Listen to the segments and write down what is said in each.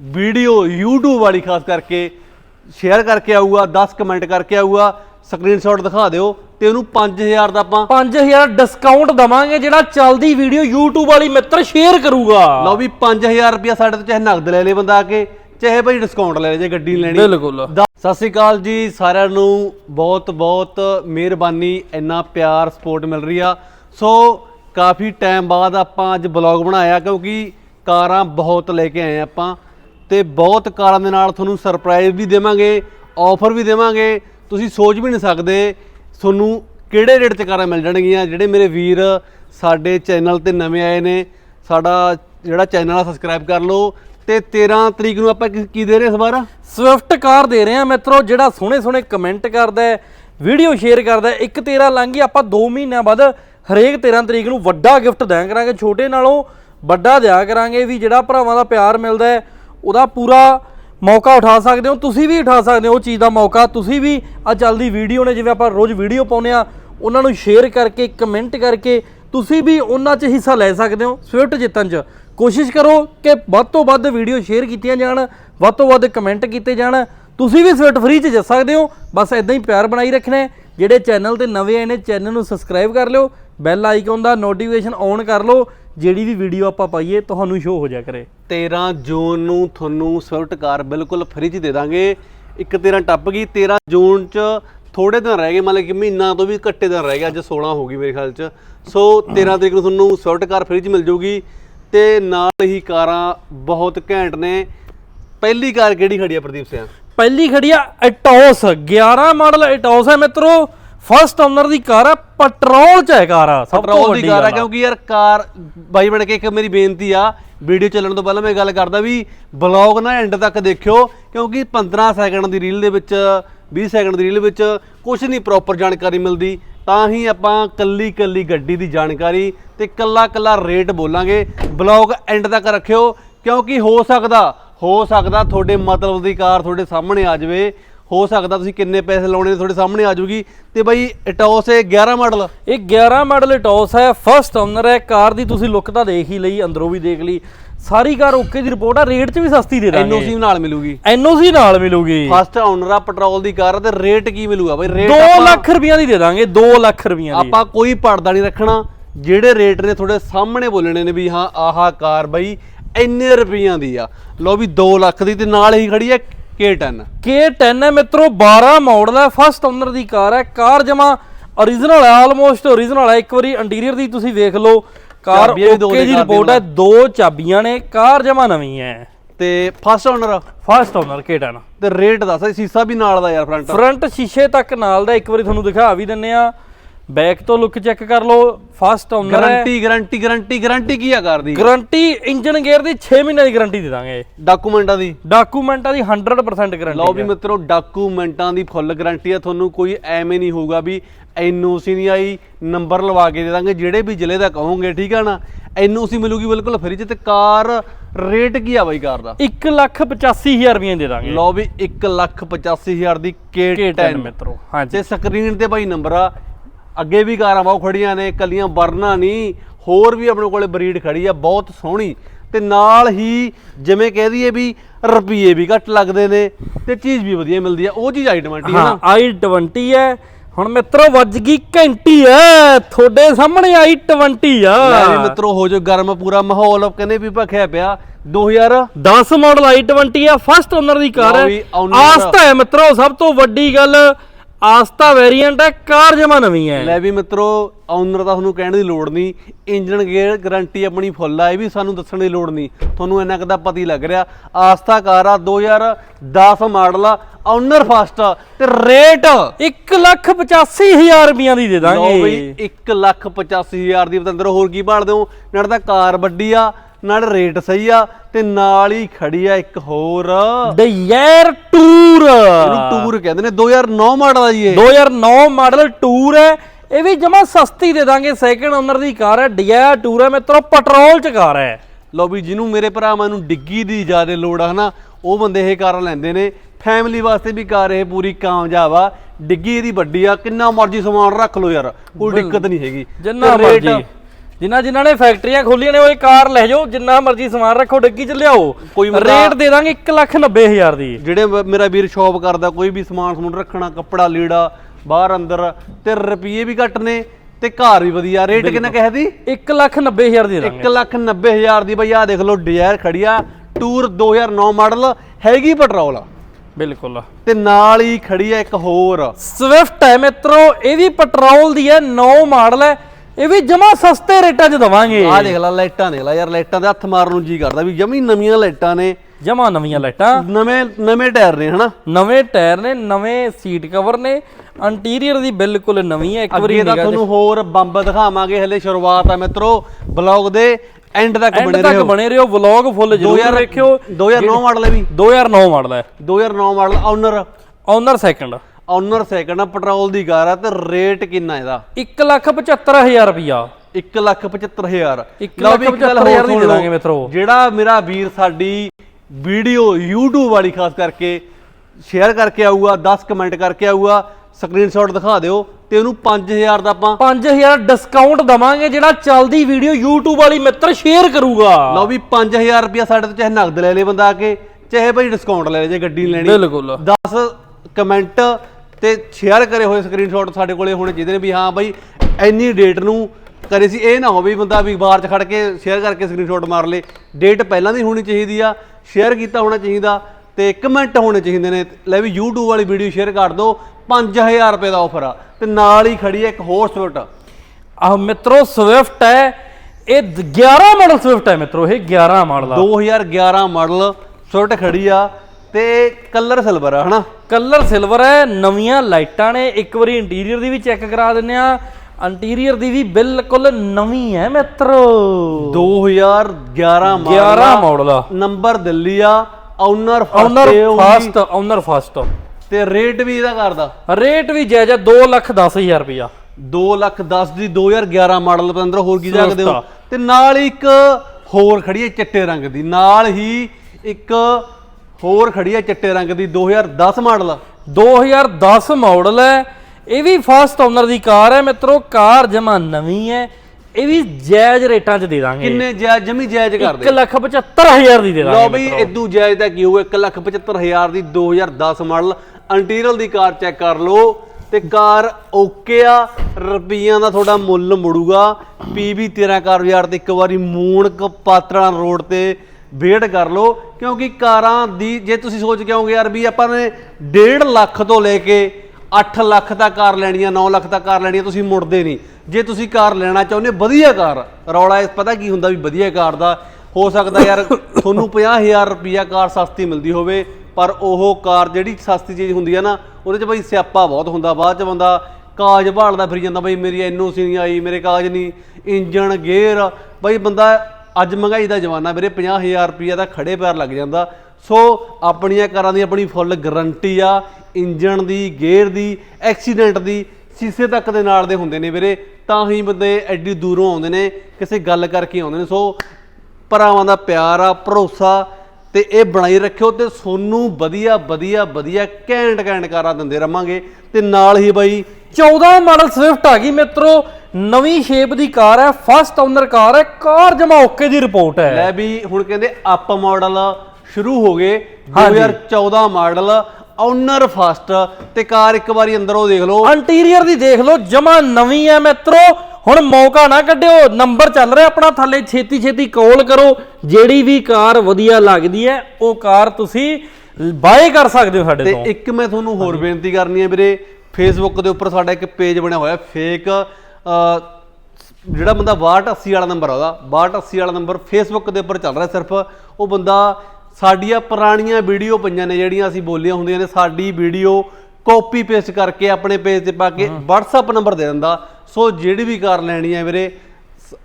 Video YouTube ਵਾਲੀ ਖਾਸ ਕਰਕੇ ਸ਼ੇਅਰ ਕਰਕੇ ਆਊਗਾ 10 ਕਮੈਂਟ ਕਰਕੇ ਆਊਗਾ ਸਕਰੀਨਸ਼ਾਟ ਦਿਖਾ ਦਿਓ ਤੇ ਉਹਨੂੰ 5000 ਦਾ ਆਪਾਂ 5000 ਡਿਸਕਾਊਂਟ ਦਵਾਂਗੇ ਜਿਹੜਾ ਚੱਲਦੀ ਵੀਡੀਓ YouTube ਵਾਲੀ ਮਿੱਤਰ ਸ਼ੇਅਰ ਕਰੂਗਾ। ਲਓ ਵੀ 5000 ਰੁਪਇਆ ਸਾਡੇ ਤੋਂ ਚਾਹੇ ਨਗਦ ਲੈ ਲੇ ਬੰਦਾ ਆ ਕੇ ਚਾਹੇ ਭਾਈ ਡਿਸਕਾਊਂਟ ਲੈ ਲੈ ਜੇ ਗੱਡੀ ਲੈਣੀ। ਬਿਲਕੁਲ। ਸਤਿ ਸ਼੍ਰੀ ਅਕਾਲ ਜੀ ਸਾਰਿਆਂ ਨੂੰ ਬਹੁਤ ਬਹੁਤ ਮਿਹਰਬਾਨੀ ਇੰਨਾ ਪਿਆਰ ਸਪੋਰਟ ਮਿਲ ਰਹੀ ਆ। ਸੋ ਕਾਫੀ ਟਾਈਮ ਬਾਅਦ ਆਪਾਂ ਅੱਜ ਬਲੌਗ ਬਣਾਇਆ ਕਿਉਂਕਿ ਕਾਰਾਂ ਬਹੁਤ ਲੈ ਕੇ ਆਏ ਆਪਾਂ। ਤੇ ਬਹੁਤ ਕਾਰਾਂ ਦੇ ਨਾਲ ਤੁਹਾਨੂੰ ਸਰਪ੍ਰਾਈਜ਼ ਵੀ ਦੇਵਾਂਗੇ ਆਫਰ ਵੀ ਦੇਵਾਂਗੇ। ਤੁਸੀਂ ਸੋਚ ਵੀ ਨਹੀਂ ਸਕਦੇ ਤੁਹਾਨੂੰ ਕਿਹੜੇ ਰੇਟ 'ਚ ਕਾਰਾਂ ਮਿਲ ਜਾਣਗੀਆਂ। ਜਿਹੜੇ ਮੇਰੇ ਵੀਰ ਸਾਡੇ ਚੈਨਲ ਤੇ ਨਵੇਂ ਆਏ ਨੇ, ਸਾਡਾ ਜਿਹੜਾ ਚੈਨਲ ਆ ਸਬਸਕ੍ਰਾਈਬ ਕਰ ਲਓ। ਤੇ 13 ਤਰੀਕ ਨੂੰ ਆਪਾਂ ਕੀ ਕੀ ਦੇ ਰਹੇ ਇਸ ਵਾਰ ਸਵਿਫਟ ਕਾਰ ਦੇ ਰਹੇ ਆ ਮਿੱਤਰੋ, ਜਿਹੜਾ ਸੋਹਣੇ ਸੋਹਣੇ ਕਮੈਂਟ ਕਰਦਾ ਹੈ ਵੀਡੀਓ ਸ਼ੇਅਰ ਕਰਦਾ ਇੱਕ 13 ਲੰਘੀ ਆਪਾਂ 2 ਮਹੀਨਿਆਂ ਬਾਅਦ ਹਰੇਕ 13 ਤਰੀਕ ਨੂੰ ਵੱਡਾ ਗਿਫਟ ਦਿਆਂ ਕਰਾਂਗੇ। ਛੋਟੇ ਨਾਲੋਂ ਵੱਡਾ ਦਿਆ ਕਰਾਂਗੇ ਵੀ ਜਿਹੜਾ ਭਰਾਵਾਂ ਦਾ ਪਿਆਰ ਮਿਲਦਾ ਹੈ। ਉਹਦਾ ਪੂਰਾ ਮੌਕਾ ਉਠਾ ਸਕਦੇ ਹੋ, ਤੁਸੀਂ ਵੀ ਉਠਾ ਸਕਦੇ ਹੋ ਉਹ ਚੀਜ਼ ਦਾ ਮੌਕਾ, ਤੁਸੀਂ ਵੀ ਆ ਚੱਲਦੀ ਵੀਡੀਓ ਨੇ, ਜਿਵੇਂ ਆਪਾਂ ਰੋਜ਼ ਵੀਡੀਓ ਪਾਉਂਦੇ ਆ ਉਹਨਾਂ ਨੂੰ ਸ਼ੇਅਰ ਕਰਕੇ ਕਮੈਂਟ ਕਰਕੇ, ਤੁਸੀਂ ਵੀ ਉਹਨਾਂ 'ਚ ਹਿੱਸਾ ਲੈ ਸਕਦੇ ਹੋ ਸਵਿਫਟ ਜਿੱਤਣ 'ਚ। ਕੋਸ਼ਿਸ਼ ਕਰੋ ਕਿ ਵੱਧ ਤੋਂ ਵੱਧ ਵੀਡੀਓ ਸ਼ੇਅਰ ਕੀਤੀਆਂ ਜਾਣ, ਵੱਧ ਤੋਂ ਵੱਧ ਕਮੈਂਟ ਕੀਤੇ ਜਾਣ, ਤੁਸੀਂ ਵੀ ਸਵਿਫਟ ਫ੍ਰੀ 'ਚ ਜਿੱਤ ਸਕਦੇ ਹੋ, ਬਸ ਇਦਾਂ ਹੀ ਪਿਆਰ ਬਣਾਈ ਰੱਖਣਾ ਜਿਹੜੇ ਚੈਨਲ ਤੇ ਨਵੇਂ ਆਏ ਨੇ ਚੈਨਲ ਨੂੰ ਸਬਸਕ੍ਰਾਈਬ ਕਰ ਲਿਓ ਬੈਲ ਆਈਕਨ ਦਾ ਨੋਟੀਫਿਕੇਸ਼ਨ ਔਨ ਕਰ ਲਓ ਜਿਹੜੀ ਵੀ ਵੀਡੀਓ ਆਪਾਂ ਪਾਈਏ ਤੁਹਾਨੂੰ ਸ਼ੋ ਹੋ ਜਾ ਕਰੇ। 13 ਜੂਨ ਨੂੰ ਤੁਹਾਨੂੰ ਸਵਿਫਟ ਕਾਰ ਬਿਲਕੁਲ ਫ੍ਰੀ ਚ ਦੇ ਦਾਂਗੇ। ਇੱਕ 13 ਟੱਪ ਗਈ 13 ਜੂਨ ਚ ਥੋੜੇ ਦਿਨ ਰਹਿ ਗਏ ਮਤਲਬ ਕਿ ਮਹੀਨਾ ਤੋਂ ਵੀ ਘੱਟੇ ਦਿਨ ਰਹਿ ਗਏ ਅੱਜ 16 ਹੋ ਗਈ ਮੇਰੇ ਖਿਆਲ ਚ। ਸੋ 13 ਤਰੀਕ ਨੂੰ ਤੁਹਾਨੂੰ ਸਵਿਫਟ ਕਾਰ ਫ੍ਰੀ ਚ ਮਿਲ ਜਾਊਗੀ ਤੇ ਨਾਲ ਹੀ ਕਾਰਾਂ ਬਹੁਤ ਘੈਂਟ ਨੇ। ਪਹਿਲੀ ਕਾਰ ਕਿਹੜੀ ਖੜੀ ਆ ਪ੍ਰਦੀਪ ਸਿੰਘ ਪਹਿਲੀ ਖੜੀ ਆ ਐਟੋਸ 11 ਮਾਡਲ ਐਟੋਸ ਹੈ ਮਿੱਤਰੋ। ਫਸਟ ਓਨਰ ਦੀ ਕਾਰ ਹੈ ਪੈਟਰੋਲ ਚ ਹੈ ਕਾਰ ਆ ਸਭ ਤੋਂ ਪੈਟਰੋਲ ਦੀ ਵੱਡੀ ਕਾਰ ਆ ਆ। ਕਿਉਂਕਿ ਯਾਰ ਕਾਰ ਬਾਈ ਬਣ ਕੇ ਇੱਕ ਮੇਰੀ ਬੇਨਤੀ ਆ ਵੀਡੀਓ ਚੱਲਣ ਤੋਂ ਪਹਿਲਾਂ ਮੈਂ ਗੱਲ ਕਰਦਾ ਵੀ ਬਲੌਗ ਨਾ ਐਂਡ ਤੱਕ ਦੇਖਿਓ ਕਿਉਂਕਿ 15 ਸੈਕਿੰਡ ਦੀ ਰੀਲ ਦੇ ਵਿੱਚ 20 ਸੈਕਿੰਡ ਦੀ ਰੀਲ ਵਿੱਚ ਕੁਝ ਨਹੀਂ ਪ੍ਰੋਪਰ ਜਾਣਕਾਰੀ ਮਿਲਦੀ ਤਾਂ ਹੀ ਆਪਾਂ ਕੱਲੀ ਕੱਲੀ ਗੱਡੀ ਦੀ ਜਾਣਕਾਰੀ ਤੇ ਕੱਲਾ ਕੱਲਾ ਰੇਟ ਬੋਲਾਂਗੇ ਬਲੌਗ ਐਂਡ ਤੱਕ ਰੱਖਿਓ ਕਿਉਂਕਿ ਹੋ ਸਕਦਾ ਹੋ ਸਕਦਾ ਤੁਹਾਡੇ ਮਤਲਬ ਦੀ ਕਾਰ ਤੁਹਾਡੇ ਸਾਹਮਣੇ ਆ ਜਾਵੇ ਹੋ ਸਕਦਾ ਤੁਸੀਂ ਕਿੰਨੇ ਪੈਸੇ ਲਾਉਣੇ ਨੇ ਤੁਹਾਡੇ ਸਾਹਮਣੇ ਆ ਜਾਊਗੀ। ਤੇ ਬਾਈ ਇਟੋਸ ਇਹ 11 ਮਾਡਲ। ਇਹ 11 ਮਾਡਲ ਟੌਸ ਹੈ। ਫਸਟ ਓਨਰ ਹੈ। ਕਾਰ ਦੀ ਤੁਸੀਂ ਲੁੱਕ ਤਾਂ ਦੇਖ ਹੀ ਲਈ ਅੰਦਰੋਂ ਵੀ ਦੇਖ ਲਈ। ਸਾਰੀ ਕਾਰ ਓਕੇ ਦੀ ਰਿਪੋਰਟ ਆ ਰੇਟ 'ਚ ਵੀ ਸਸਤੀ ਦੇ ਦਾਂਗੇ। ਐਨਓਸੀ ਨਾਲ ਮਿਲੂਗੀ। ਐਨਓਸੀ ਨਾਲ ਮਿਲੂਗੀ। ਫਸਟ ਓਨਰ ਆ ਪੈਟਰੋਲ ਦੀ ਕਾਰ ਆ ਤੇ ਰੇਟ ਕੀ ਮਿਲੂਗਾ ਬਈ? ਰੇਟ 2 ਲੱਖ ਰੁਪਈਆ ਦੀ ਦੇ ਦਾਂਗੇ 2 ਲੱਖ ਰੁਪਈਆ ਦੀ। ਆਪਾਂ ਕੋਈ ਪੜਦਾ ਨਹੀਂ ਰੱਖਣਾ। ਜਿਹੜੇ ਰੇਟ ਨੇ ਤੁਹਾਡੇ ਸਾਹਮਣੇ ਬੋਲਣੇ ਨੇ ਵੀ ਹਾਂ ਆਹਾ ਕਾਰ ਬਈ ਇੰਨੇ ਰੁਪਈਆਂ ਦੀ ਆ। ਲਓ ਵੀ 2 ਲੱਖ ਦੀ ਤੇ ਨਾਲ ਹੀ ਖੜੀ ਹੈ K10 K10 ਹੈ ਮਿੱਤਰੋ 12 ਮਾਡਲ ਹੈ ਫਸਟ ਓਨਰ ਦੀ ਕਾਰ ਹੈ। ਕਾਰ ਜਮਾ origignal ਹੈ ਆਲਮੋਸਟ origignal ਹੈ। ਇੱਕ ਵਾਰੀ ਇੰਟੀਰੀਅਰ ਦੀ ਤੁਸੀਂ ਵੇਖ ਲਓ ਕਾਰ ਓਕੇ ਦੀ ਰਿਪੋਰਟ ਹੈ ਦੋ ਚਾਬੀਆਂ ਨੇ ਕਾਰ ਜਮਾ ਨਵੀਂ ਹੈ। ਤੇ first owner first owner K10 ਤੇ ਰੇਟ ਦੱਸ ਸੀਸਾ ਵੀ ਨਾਲ ਦਾ ਯਾਰ ਫਰੰਟ ਫਰੰਟ ਸ਼ੀਸ਼ੇ ਤੱਕ ਨਾਲ ਦਾ ਇੱਕ ਵਾਰੀ ਤੁਹਾਨੂੰ ਦਿਖਾ ਵੀ ਦਿੰਨੇ ਆ। ਬੈਕ ਤੋਂ ਲੁੱਕ ਚੈੱਕ ਕਰ ਲਓ ਫਸਟ ਓਨਰ ਹੈ। ਗਾਰੰਟੀ ਗਾਰੰਟੀ ਗਾਰੰਟੀ ਗਾਰੰਟੀ ਕੀ ਆ ਕਾਰ ਦੀ? ਗਾਰੰਟੀ ਇੰਜਨ ਗੇਅਰ ਦੀ 6 ਮਹੀਨਿਆਂ ਦੀ ਗਾਰੰਟੀ ਦੇ ਦਾਂਗੇ। ਡਾਕੂਮੈਂਟਾਂ ਦੀ? ਡਾਕੂਮੈਂਟਾਂ ਦੀ 100% ਗਾਰੰਟੀ ਲਓ ਵੀ ਮਿੱਤਰੋ ਡਾਕੂਮੈਂਟਾਂ ਦੀ ਫੁੱਲ ਗਾਰੰਟੀ ਆ। ਤੁਹਾਨੂੰ ਕੋਈ ਐਵੇਂ ਨਹੀਂ ਹੋਊਗਾ ਵੀ ਐਨਓਸੀ ਨਹੀਂ ਆਈ ਨੰਬਰ ਲਵਾ ਕੇ ਦੇ ਦਾਂਗੇ। ਜਿਹੜੇ ਵੀ ਜ਼ਿਲ੍ਹੇ ਦਾ ਕਹੋਗੇ ਠੀਕ ਆ ਨਾ? ਐਨਓਸੀ ਮਿਲੂਗੀ ਬਿਲਕੁਲ ਫ੍ਰੀ ਚ ਤੇ ਕਾਰ ਰੇਟ ਕੀ ਆ ਬਾਈ ਕਾਰ ਦਾ? 185000 ਰੁਪਏ ਦੇ ਦਾਂਗੇ। ਲਓ ਵੀ 185000 ਦੀ K10 K10 ਮਿੱਤਰੋ ਹਾਂਜੀ। ਤੇ ਸਕਰੀਨ ਤੇ ਬਾਈ ਨੰਬਰ ਆ। ਅੱਗੇ ਵੀ ਕਾਰਾਂ ਬਹੁਤ ਖੜੀਆਂ ਨੇ ਕੱਲੀਆਂ ਵਰਨਾ ਨਹੀਂ ਹੋਰ ਵੀ ਆਪਣੇ ਕੋਲੇ ਬਰੀਡ ਖੜੀ ਆ ਬਹੁਤ ਸੋਹਣੀ। ਤੇ ਨਾਲ ਹੀ ਜਿਵੇਂ ਕਹਿ ਦਈਏ ਵੀ ਰੁਪਈਏ ਵੀ ਘੱਟ ਲੱਗਦੇ ਨੇ ਤੇ ਚੀਜ਼ ਵੀ ਵਧੀਆ ਮਿਲਦੀ ਆ ਉਹ ਚੀਜ਼ ਆਈਟਮੈਂਟੀ ਹੈ ਹਾਂ ਨਾ। i20 ਹੈ ਹੁਣ ਮਿੱਤਰੋ ਵੱਜ ਗਈ ਘੰਟੀ ਐ ਤੁਹਾਡੇ ਸਾਹਮਣੇ i20 ਆ। ਲੈ ਵੀ ਮਿੱਤਰੋ ਹੋ ਜੋ ਗਰਮ ਪੂਰਾ ਮਾਹੌਲ ਕਹਿੰਦੇ ਵੀ ਭਖਿਆ ਪਿਆ। 2000 10 ਮਾਡਲ i20 ਆ ਫਸਟ ਓਨਰ ਦੀ ਕਾਰ ਹੈ। ਆਸਤਾ ਹੈ ਮਿੱਤਰੋ ਸਭ ਤੋਂ ਵੱਡੀ ਗੱਲ ਆਸਤਾ ਵੇਰੀਐਂਟ ਹੈ ਕਾਰ ਜਮਾ ਨਵੀਂ ਹੈ। ਲੈ ਵੀ ਮਿੱਤਰੋ ਓਨਰ ਤਾਂ ਤੁਹਾਨੂੰ ਕਹਿਣ ਦੀ ਲੋੜ ਨਹੀਂ। ਇੰਜਨ ਗੇਅਰ ਗਾਰੰਟੀ ਆਪਣੀ ਫੁੱਲ ਆ ਇਹ ਵੀ ਸਾਨੂੰ ਦੱਸਣ ਦੀ ਲੋੜ ਨਹੀਂ। ਤੁਹਾਨੂੰ ਇੰਨਾ ਕਦਾ ਪਤੀ ਲੱਗ ਰਿਹਾ। ਆਸਥਾ ਕਾਰ ਆ 2010 ਮਾਡਲ ਆ ਓਨਰ ਫਸਟ ਤੇ ਰੇਟ 185000 ਰੁਪਈਆਂ ਦੀ ਦੇ ਲਓ ਦਾਂਗੇ। ਬਈ 185000 ਦੀ ਬਤੰਦਰ ਹੋਰ ਕੀ ਭਾਲਦੇ ਹੋ? ਨਾਲ ਤਾਂ ਕਾਰ ਵੱਡੀ ਆ ਨਾਲ ਰੇਟ ਸਹੀ ਆ ਤੇ ਨਾਲ ਹੀ ਖੜੀ ਆ ਇੱਕ ਹੋਰ। ਡਿਜ਼ਾਇਰ ਟੂਰ ਇਹਨੂੰ ਟੂਰ ਕਹਿੰਦੇ ਨੇ 2009 ਮਾਡਲ ਆ ਜੀ ਇਹ। 2009 ਮਾਡਲ ਟੂਰ ਹੈ। ਇਹ ਵੀ ਜਮਾ ਸਸਤੀ ਦੇ ਦਾਂਗੇ ਸੈਕਿੰਡ ਓਨਰ ਦੀ ਕਾਰ ਹੈ ਡਿਜ਼ਾਇਰ ਟੂਰ ਹੈ ਮਿੱਤਰੋ ਪੈਟਰੋਲ ਚ ਕਾਰ ਹੈ। ਲਓ ਵੀ ਜਿਹਨੂੰ ਮੇਰੇ ਭਰਾਵਾਂ ਨੂੰ ਡਿੱਗੀ ਦੀ ਜ਼ਿਆਦਾ ਲੋੜ ਆ ਹਨਾ ਉਹ ਬੰਦੇ ਇਹ ਕਾਰ ਲੈਂਦੇ ਨੇ। ਫੈਮਿਲੀ ਵਾਸਤੇ ਵੀ ਕਾਰ ਇਹ ਪੂਰੀ ਕਾਮਯਾਬ ਆ। ਡਿੱਗੀ ਇਹਦੀ ਵੱਡੀ ਆ ਕਿੰਨਾ ਮਰਜ਼ੀ ਸਮਾਨ ਰੱਖ ਲਓ ਯਾਰ ਕੋਈ ਦਿੱਕਤ ਨਹੀਂ ਹੈਗੀ। ਜਿੰਨਾ ਤੇ ਮਰਜ਼ੀ। ਜਿਨ੍ਹਾਂ ਜਿਨ੍ਹਾਂ ਨੇ ਫੈਕਟਰੀਆਂ ਖੋਲੀਆਂ ਨੇ ਉਹ ਇਹ ਕਾਰ ਲੈ ਜਾਓ ਜਿੰਨਾ ਮਰਜ਼ੀ ਸਮਾਨ ਰੱਖੋ ਡੱਗੀ 'ਚ ਲਿਆਓ। ਕੋਈ ਬੰਦਾ- ਰੇਟ ਦੇ ਦਾਂਗੇ 190000 ਦੀ। ਜਿਹੜੇ ਮੇਰਾ ਵੀਰ ਸ਼ੌਪ ਕਰਦਾ ਕੋਈ ਵੀ ਸਮਾਨ ਸਮੂਨ ਰੱਖਣਾ ਕੱਪੜਾ ਲੀੜਾ ਬਾਹਰ ਅੰਦਰ ਤੇ ਰੁਪਏ ਵੀ ਘੱਟ ਨੇ ਤੇ ਘਰ ਵੀ ਵਧੀਆ। ਰੇਟ ਕਿੰਨਾ ਕਹਿ ਦੀ? 190000 ਦੀ ਦੇ ਦਾਂਗੇ। 1 ਲੱਖ 90 ਹਜ਼ਾਰ ਦੀ ਬਈ ਆਹ ਦੇਖ ਲਓ ਡਿਜ਼ਾਇਰ ਖੜੀ ਆ ਟੂਰ 2009 ਮਾਡਲ ਹੈਗੀ ਪੈਟਰੋਲ। ਬਿਲਕੁਲ। ਤੇ ਨਾਲ ਹੀ ਖੜੀ ਆ ਇੱਕ ਹੋਰ। ਸਵਿਫਟ ਹੈ ਮਿੱਤਰੋ ਇਹ ਵੀ ਪੈਟਰੋਲ ਦੀ ਹੈ 9 ਮਾਡਲ ਹੈ। ਇਹ ਵੀ ਜਮਾ ਸਸਤੇ ਰੇਟਾਂ 'ਚ ਦਵਾਂਗੇ। ਆਹ ਦੇਖ ਲੈ ਲਾਈਟਾਂ ਦੇਖ ਲੈ ਯਾਰ ਲਾਈਟਾਂ ਦੇ ਹੱਥ ਮਾਰਨ ਨੂੰ ਜੀ ਕਰਦਾ ਵੀ ਜਮੀ ਨਵੀਆਂ ਲਾਈਟਾਂ ਨੇ। ਜਮਾ ਨਵੀਆਂ ਲਾਈਟਾਂ। ਨਵੇਂ ਨਵੇਂ ਟਾਇਰ ਨੇ ਹਨਾ? ਨਵੇਂ ਟਾਇਰ ਨੇ ਨਵੇਂ ਸੀਟ ਕਵਰ ਨੇ ਇੰਟੀਰੀਅਰ ਦੀ ਬਿਲਕੁਲ ਨਵੀਂ ਹੈ ਇੱਕ ਵਾਰੀ ਅੱਗੇ ਤਾਂ ਤੁਹਾਨੂੰ ਹੋਰ ਬੰਬ ਦਿਖਾਵਾਂਗੇ ਹਲੇ ਸ਼ੁਰੂਆਤ ਆ ਮਿੱਤਰੋ ਬਲੌਗ ਦੇ ਐਂਡ ਤੱਕ ਐਂਡ ਬਣੇ ਤੱਕ ਰਹੋ। ਬਣੇ ਰਹੋ ਵਲੌਗ ਫੁੱਲ ਜ਼ਰੂਰ 2000 ਵੇਖਿਓ। 2009 ਮਾਡਲ ਹੈ ਵੀ। 2009 ਮਾਡਲ ਹੈ। 2009 model owner owner second owner second petrol ਦੀ ਕਾਰ ਆ ਤੇ ਰੇਟ ਕਿੰਨਾ ਇਹਦਾ? 175000 ਰੁਪਿਆ 175000 ਇੱਕ ਲੱਖ ਪਝੱਤਰ ਹਜ਼ਾਰ। ਦੀ ਦੇ ਦਾਂਗੇ ਮਿੱਤਰੋ। ਜਿਹੜਾ ਮੇਰਾ ਵੀਰ ਸਾਡੀ ਵੀਡੀਓ YouTube ਵਾਲੀ ਖਾਸ ਕਰਕੇ ਸ਼ੇਅਰ ਕਰਕੇ ਆਊਗਾ 10 ਕਮੈਂਟ ਕਰਕੇ ਆਊਗਾ ਸਕਰੀਨਸ਼ਾਟ ਦਿਖਾ ਦਿਓ ਤੇ ਉਹਨੂੰ 5000 ਦਾ ਆਪਾਂ 5000 ਡਿਸਕਾਊਂਟ ਦਵਾਂਗੇ ਜਿਹੜਾ ਚੱਲਦੀ ਵੀਡੀਓ YouTube ਵਾਲੀ ਮਿੱਤਰ ਸ਼ੇਅਰ ਕਰੂਗਾ। ਲਓ ਵੀ 5000 ਰੁਪਇਆ ਸਾਡੇ ਤੋਂ ਚਾਹੇ ਨਗਦ ਲੈ ਲੇ ਬੰਦਾ ਆ ਕੇ ਚਾਹੇ ਭਾਈ ਡਿਸਕਾਊਂਟ ਲੈ ਲੇ ਜੇ ਗੱਡੀ ਲੈਣੀ। ਬਿਲਕੁਲ। 10 ਕਮੈਂਟ ਤੇ ਸ਼ੇਅਰ ਕਰੇ ਹੋਏ ਸਕਰੀਨਸ਼ਾਟ ਸਾਡੇ ਕੋਲੇ ਹੋਣੇ ਚਾਹੀਦੇ ਨੇ ਵੀ ਹਾਂ ਭਾਈ ਇੰਨੀ ਡੇਟ ਨੂੰ ਕਰੇ ਸੀ ਇਹ ਨਾ ਹੋਵੇ ਬੰਦਾ ਵੀ ਬਾਹਰ 'ਚ ਖੜ ਕੇ ਸ਼ੇਅਰ ਕਰਕੇ ਸਕਰੀਨਸ਼ਾਟ ਮਾਰ ਲੇ। ਡੇਟ ਪਹਿਲਾਂ ਦੀ ਹੋਣੀ ਚਾਹੀਦੀ ਆ ਸ਼ੇਅਰ ਕੀਤਾ ਹੋਣਾ ਚਾਹੀਦਾ ਤੇ ਕਮੈਂਟ ਹੋਣੇ ਚਾਹੀਦੇ ਨੇ। ਲੈ ਵੀ YouTube ਵਾਲੀ ਵੀਡੀਓ ਸ਼ੇਅਰ ਕਰ ਦਿਓ 5000 ਰੁਪਏ ਦਾ ਆਫਰ ਆ। ਤੇ ਨਾਲ ਹੀ ਖੜੀ ਹੈ ਇੱਕ ਹੋਰ ਸਵਿਫਟ ਆਹ ਮਿੱਤਰੋ ਸਵਿਫਟ ਹੈ ਇਹ 11 ਮਾਡਲ ਸਵਿਫਟ ਹੈ ਮਿੱਤਰੋ ਇਹ 11 ਮਾਡਲ ਆ। 2011 ਮਾਡਲ ਸਵਿਫਟ ਖੜੀ ਆ। ਤੇ ਕਲਰ ਸਿਲਵਰ ਆ ਹਨਾ? ਕਲਰ ਸਿਲਵਰ ਹੈ ਨਵੀਆਂ ਲਾਈਟਾਂ ਨੇ। ਇੱਕ ਵਾਰੀ ਇੰਟੀਰੀਅਰ ਦੀ ਵੀ ਚੈੱਕ ਕਰਾ ਦਿੰਨੇ ਆ। ਇੰਟੀਰੀਅਰ ਦੀ ਵੀ ਬਿਲਕੁਲ ਨਵੀਂ ਹੈ ਮਿੱਤਰੋ। 2011 ਮਾਡਲ 11 ਮਾਡਲ ਆ। ਨੰਬਰ ਦਿੱਲੀ ਆ owner owner first owner first ਤੇ ਰੇਟ ਵੀ ਇਹਦਾ ਕਰਦਾ। ਰੇਟ ਵੀ ਜਾਇਜ਼ 2 ਲੱਖ 10000 ਰੁਪਇਆ 2 ਲੱਖ 10 ਦੀ 2011 ਮਾਡਲ ਪਤੰਦਰ ਹੋਰ ਕੀ ਜਾਗਦੇ ਹੋ। ਤੇ ਨਾਲ ਇੱਕ ਹੋਰ ਖੜੀ ਹੈ ਚਿੱਟੇ ਰੰਗ ਦੀ। ਨਾਲ ਹੀ ਇੱਕ ਹੋਰ ਖੜੀ ਹੈ ਚਿੱਟੇ ਰੰਗ ਦੀ 2010 ਮਾਡਲ। 2010 ਮਾਡਲ ਹੈ। ਇਹ ਵੀ ਫਸਟ ਓਨਰ ਦੀ ਕਾਰ ਹੈ। ਮਿੱਤਰੋ ਕਾਰ ਜਮਾ ਨਵੀਂ ਹੈ। ਇਹ ਵੀ ਜਾਇਜ਼ ਰੇਟਾਂ 'ਚ ਦੇ ਦਾਂਗੇ। ਕਿੰਨੇ ਜਾਇਜ਼ ਜਮੀ ਜਾਇਜ਼ ਕਰਦੇ 1 ਲੱਖ 75000 ਦੀ ਦੇ ਲਓ ਦਾਂਗੇ ਬਈ ਇਦੂ ਜਾਇਜ਼ ਦਾ ਕੀ ਹੋਊ 175000 ਦੀ 2010 ਮਾਡਲ। ਇੰਟੀਰੀਅਰ ਦੀ ਕਾਰ ਚੈੱਕ ਕਰ ਲਓ ਤੇ ਕਾਰ ਓਕੇ ਆ। ਰੁਪਈਆਂ ਦਾ ਤੁਹਾਡਾ ਮੁੱਲ ਮੁੜੂਗਾ। ਪੀਬੀ 13 ਕਾਰ ਬਾਜ਼ਾਰ ਤੇ ਇੱਕ ਵਾਰੀ ਮੂਣਕ ਪਾਤਰਾਂ ਰੋਡ ਤੇ ਵੇਟ ਕਰ ਲਓ, ਕਿਉਂਕਿ ਕਾਰਾਂ ਦੀ, ਜੇ ਤੁਸੀਂ ਸੋਚ ਕੇ ਆਓਗੇ ਯਾਰ ਵੀ ਆਪਾਂ ਨੇ 1.5 ਲੱਖ ਤੋਂ ਲੈ ਕੇ 8 ਲੱਖ ਤੱਕ ਕਾਰ ਲੈਣੀ ਆ 9 ਲੱਖ ਤੱਕ ਕਾਰ ਲੈਣੀ ਆ, ਤੁਸੀਂ ਮੁੜਦੇ ਨਹੀਂ। ਜੇ ਤੁਸੀਂ ਕਾਰ ਲੈਣਾ ਚਾਹੁੰਦੇ, ਵਧੀਆ ਕਾਰ। ਰੌਲਾ ਇਸ, ਪਤਾ ਕੀ ਹੁੰਦਾ ਵੀ ਵਧੀਆ ਕਾਰ ਦਾ? ਹੋ ਸਕਦਾ ਯਾਰ ਤੁਹਾਨੂੰ 50000 ਰੁਪਿਆ ਕਾਰ ਸਸਤੀ ਮਿਲਦੀ ਹੋਵੇ, ਪਰ ਉਹ ਕਾਰ ਜਿਹੜੀ ਸਸਤੀ ਚੀਜ਼ ਹੁੰਦੀ ਆ ਨਾ, ਉਹਦੇ 'ਚ ਬਈ ਸਿਆਪਾ ਬਹੁਤ ਹੁੰਦਾ, ਬਾਅਦ 'ਚ ਬੰਦਾ ਕਾਜ ਭਾਲਦਾ, ਫਿਰ ਜਾਂਦਾ ਬਈ ਮੇਰੀ ਐਨਓਸੀ ਨਹੀਂ ਆਈ, ਮੇਰੇ ਕਾਗਜ਼ ਨਹੀਂ, ਇੰਜਣ, ਗੇਅਰ, ਬਈ ਬੰਦਾ ਅੱਜ ਮਹਿੰਗਾਈ ਦਾ ਜ਼ਮਾਨਾ ਵੀਰੇ 50000 ਰੁਪਿਆ ਦਾ ਖੜੇ ਪੈਰ ਲੱਗ ਜਾਂਦਾ। ਸੋ ਆਪਣੀਆਂ ਕਾਰਾਂ ਦੀ ਆਪਣੀ ਫੁੱਲ ਗਾਰੰਟੀ ਆ ਇੰਜਣ ਦੀ ਗੇਅਰ ਦੀ ਐਕਸੀਡੈਂਟ ਦੀ, ਸ਼ੀਸ਼ੇ ਤੱਕ ਦੇ ਨਾਲ ਦੇ ਹੁੰਦੇ ਨੇ ਵੀਰੇ। ਤਾਂ ਹੀ ਬੰਦੇ ਐਡੀ ਦੂਰੋਂ ਆਉਂਦੇ ਨੇ, ਕਿਸੇ ਗੱਲ ਕਰਕੇ ਆਉਂਦੇ ਨੇ। ਸੋ ਭਰਾਵਾਂ ਦਾ ਪਿਆਰ ਆ, ਭਰੋਸਾ, ਤੇ ਇਹ ਬਣਾਈ ਰੱਖਿਓ ਤੇ ਸੋਨੂੰ ਵਧੀਆ ਵਧੀਆ ਵਧੀਆ ਘੈਂਟ ਘੈਂਟ ਕਾਰਾਂ ਦਿੰਦੇ ਰਵਾਂਗੇ। ਤੇ ਨਾਲ ਹੀ ਬਾਈ 14 ਮਾਡਲ ਸਵਿਫਟ ਆ ਗਈ ਮਿੱਤਰੋ ਨਵੀਂ ਸ਼ੇਪ ਦੀ ਕਾਰ ਹੈ ਫਸਟ ਓਨਰ ਕਾਰ ਹੈ ਕਾਰ ਜਮਾ ਓਕੇ ਦੀ ਰਿਪੋਰਟ ਹੈ। ਲੈ ਵੀ ਹੁਣ ਕਹਿੰਦੇ ਅਪ ਮਾਡਲ ਸ਼ੁਰੂ ਹੋ ਗਏ ਹਾਂਜੀ। 2014 ਮਾਡਲ ਓਨਰ ਫਸਟ ਤੇ ਕਾਰ ਇੱਕ ਵਾਰੀ ਅੰਦਰੋਂ ਦੇਖ ਲਓ। ਇੰਟੀਰੀਅਰ ਦੀ ਦੇਖ ਲਓ ਜਮਾ ਨਵੀਂ ਹੈ ਮਿੱਤਰੋ। ਹੁਣ ਮੌਕਾ ਨਾ ਕੱਢਿਓ ਨੰਬਰ ਚੱਲ ਰਿਹਾ ਆਪਣਾ ਥੱਲੇ ਛੇਤੀ ਛੇਤੀ ਕਾਲ ਕਰੋ। ਜਿਹੜੀ ਵੀ ਕਾਰ ਵਧੀਆ ਲੱਗਦੀ ਹੈ ਉਹ ਕਾਰ ਤੁਸੀਂ ਬਾਏ ਕਰ ਸਕਦੇ ਹੋ ਸਾਡੇ ਤੇ ਤੋਂ। ਇੱਕ ਮੈਂ ਤੁਹਾਨੂੰ ਹੋਰ ਬੇਨਤੀ ਕਰਨੀ ਹੈ ਵੀਰੇ ਫੇਸਬੁੱਕ ਦੇ ਉੱਪਰ ਸਾਡਾ ਇੱਕ ਪੇਜ ਬਣਿਆ ਹੋਇਆ ਫੇਕ ਜਿਹੜਾ ਬੰਦਾ 6280 ਵਾਲਾ ਨੰਬਰ ਆ ਉਹਦਾ 6280 ਵਾਲਾ ਨੰਬਰ ਫੇਸਬੁੱਕ ਦੇ ਉੱਪਰ ਚੱਲ ਰਿਹਾ ਸਿਰਫ ਉਹ ਬੰਦਾ ਸਾਡੀਆਂ ਪੁਰਾਣੀਆਂ ਵੀਡੀਓ ਪਈਆਂ ਨੇ ਜਿਹੜੀਆਂ ਅਸੀਂ ਬੋਲੀਆਂ ਹੁੰਦੀਆਂ ਨੇ ਸਾਡੀ ਵੀਡੀਓ ਕਾਪੀ ਪੇਸਟ ਕਰਕੇ ਆਪਣੇ ਪੇਜ ਤੇ ਪਾ ਕੇ WhatsApp ਨੰਬਰ ਦੇ ਦਿੰਦਾ। ਸੋ ਜਿਹੜੀ ਵੀ ਕਾਰ ਲੈਣੀ ਹੈ ਵੀਰੇ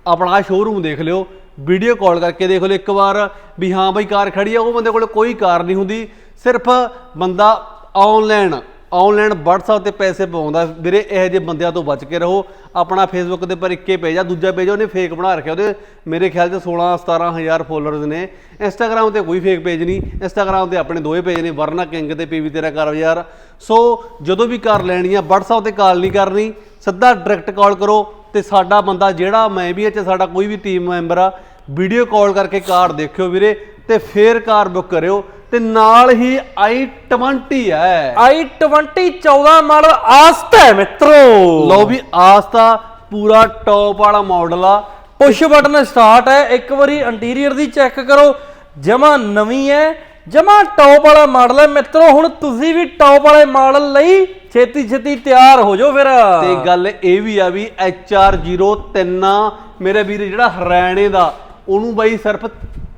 ਆਪਣਾ ਸ਼ੋਰੂਮ ਦੇਖ ਲਿਓ ਵੀਡੀਓ ਕਾਲ ਕਰਕੇ ਦੇਖ ਲਿਓ ਇੱਕ ਵਾਰ ਵੀ ਹਾਂ ਬਈ ਕਾਰ ਖੜੀ ਆ ਉਹ ਬੰਦੇ ਕੋਲ ਕੋਈ ਕਾਰ ਨਹੀਂ ਹੁੰਦੀ ਸਿਰਫ ਬੰਦਾ ਆਨਲਾਈਨ ਆਨਲਾਈਨ WhatsApp ਤੇ ਪੈਸੇ ਪਾਉਂਦਾ ਵੀਰੇ, ਇਹੋ ਜਿਹੇ ਬੰਦਿਆਂ ਤੋਂ ਬਚ ਕੇ ਰਹੋ। ਆਪਣਾ ਫੇਸਬੁੱਕ ਦੇ ਪਰ ਇੱਕੇ ਪੇਜ ਆ, ਦੂਜਾ ਪੇਜ ਉਹਨੇ ਫੇਕ ਬਣਾ ਰੱਖਿਆ। ਉਹਦੇ ਮੇਰੇ ਖਿਆਲ 'ਚ 16 17000 ਫੋਲੋਅਰਸ ਨੇ। ਇੰਸਟਾਗ੍ਰam ਤੇ ਕੋਈ ਫੇਕ ਪੇਜ ਨਹੀਂ। ਇੰਸਟਾਗ੍ਰam ਤੇ ਆਪਣੇ ਦੋਵੇਂ ਪੇਜ ਨੇ, ਵਰਨਾ ਕਿੰਗ ਤੇ ਪੀਵੀ ਤੇਰਾ ਕਰ ਯਾਰ ਸੋ ਜਦੋਂ ਵੀ ਕਾਰ ਲੈਣੀ ਆ, WhatsApp ਤੇ ਕਾਲ ਨਹੀਂ ਕਰਨੀ। ਸਿੱਧਾ ਡਾਇਰੈਕਟ ਕਾਲ ਕਰੋ ਤੇ ਸਾਡਾ ਬੰਦਾ ਜਿਹੜਾ ਮੈਂ ਵੀ ਇੱਥੇ ਸਾਡਾ ਕੋਈ ਵੀ ਟੀਮ ਮੈਂਬਰ ਆ ਵੀਡੀਓ ਕਾਲ ਕਰਕੇ ਕਾਰ ਦੇਖਿਓ ਵੀਰੇ ਤੇ ਫੇਰ ਕਾਰ ਬੁੱਕ ਕਰਿਓ। ਤੇ ਨਾਲ ਹੀ i20 ਹੈ। i20 14 ਮਾਡਲ ਆਸਤਾ ਹੈ ਮਿੱਤਰੋ। ਲਓ ਵੀ ਆਸਤਾ ਪੂਰਾ ਟੌਪ ਵਾਲਾ ਮਾਡਲ ਆ। ਪੁਸ਼ ਬਟਨ ਸਟਾਰਟ ਹੈ। ਇੱਕ ਵਾਰੀ ਇੰਟੀਰੀਅਰ ਦੀ ਚੈੱਕ ਕਰੋ। ਜਮਾ ਨਵੀਂ ਹੈ। ਜਮਾ ਟੌਪ ਵਾਲਾ ਮਾਡਲ ਹੈ। ਮਿੱਤਰੋ ਹੁਣ ਤੁਸੀਂ ਵੀ ਟੌਪ ਵਾਲੇ ਮਾਡਲ ਲਈ ਛੇਤੀ ਛੇਤੀ ਤਿਆਰ ਹੋ ਜਾਓ ਫਿਰ। ਤੇ ਗੱਲ ਇਹ ਵੀ ਆ ਵੀ HR03 ਮੇਰੇ ਵੀਰ ਜਿਹੜਾ ਹਰਿਆਣੇ ਦਾ ਉਹਨੂੰ ਬਾਈ ਸਿਰਫ